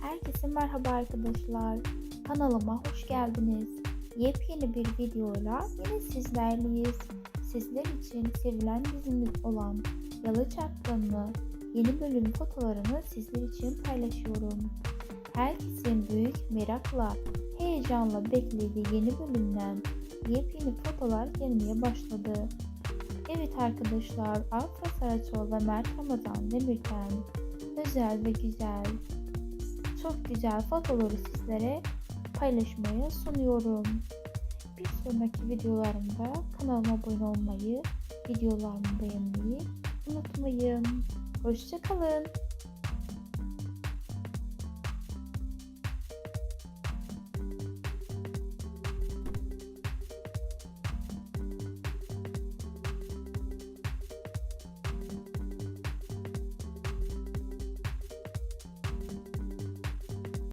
Herkese merhaba arkadaşlar. Kanalıma hoş geldiniz. Yepyeni bir videoyla yine sizlerleyiz. Sizler için sevilen dizimiz olan Yalı Çapkın'ı yeni bölüm fotolarını sizler için paylaşıyorum. Herkesin büyük merakla, heyecanla beklediği yeni bölümden yepyeni fotolar gelmeye başladı. Evet arkadaşlar, Afra Saraçoğlu ve Mert Ramazan Demirten özel ve güzel, çok güzel fotoları sizlere paylaşmaya sunuyorum. Bir sonraki videolarımda kanalıma abone olmayı, videolarımı beğenmeyi unutmayın. Hoşçakalın.